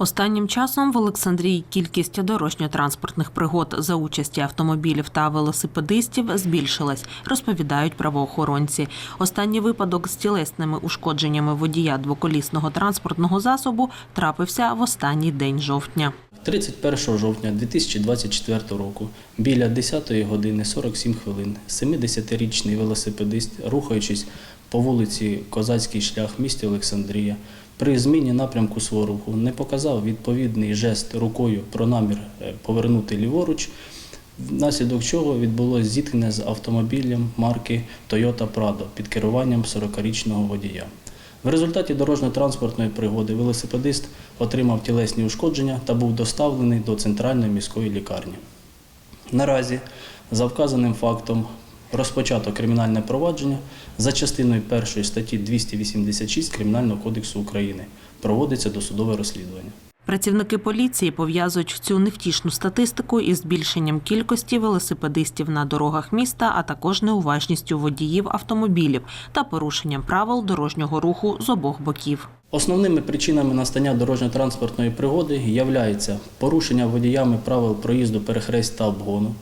Останнім часом в Олександрії кількість дорожньо-транспортних пригод за участі автомобілів та велосипедистів збільшилась, розповідають правоохоронці. Останній випадок з тілесними ушкодженнями водія двоколісного транспортного засобу трапився в останній день жовтня. 31 жовтня 2024 року біля 10 години 47 хвилин 70-річний велосипедист, рухаючись по вулиці Козацький шлях в місті Олександрія, при зміні напрямку свого руху не показав відповідний жест рукою про намір е, повернути ліворуч, внаслідок чого відбулося зіткнення з автомобілем марки Toyota Prado під керуванням 40-річного водія. В результаті дорожньо-транспортної пригоди велосипедист отримав тілесні ушкодження та був доставлений до центральної міської лікарні. Наразі за вказаним фактом розпочато кримінальне провадження за частиною 1 статті 286 Кримінального кодексу України. Проводиться досудове розслідування. Працівники поліції пов'язують цю невтішну статистику із збільшенням кількості велосипедистів на дорогах міста, а також неуважністю водіїв автомобілів та порушенням правил дорожнього руху з обох боків. Основними причинами настання дорожньо-транспортної пригоди являються порушення водіями правил проїзду перехресть та обгону,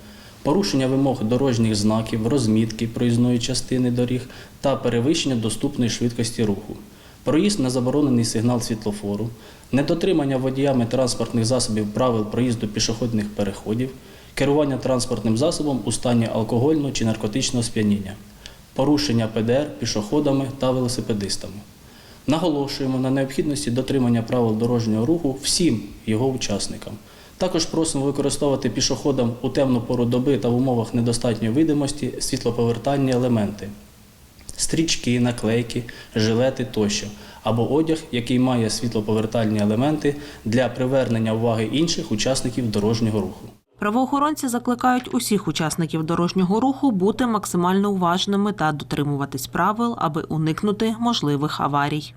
порушення вимог дорожніх знаків, розмітки проїзної частини доріг та перевищення доступної швидкості руху, проїзд на заборонений сигнал світлофору, недотримання водіями транспортних засобів правил проїзду пішохідних переходів, керування транспортним засобом у стані алкогольного чи наркотичного сп'яніння, порушення ПДР пішоходами та велосипедистами. Наголошуємо на необхідності дотримання правил дорожнього руху всім його учасникам. Також просимо використовувати пішоходам у темну пору доби та в умовах недостатньої видимості світлоповертальні елементи стрічки, наклейки, жилети тощо, або одяг, який має світлоповертальні елементи для привернення уваги інших учасників дорожнього руху. Правоохоронці закликають усіх учасників дорожнього руху бути максимально уважними та дотримуватись правил, аби уникнути можливих аварій.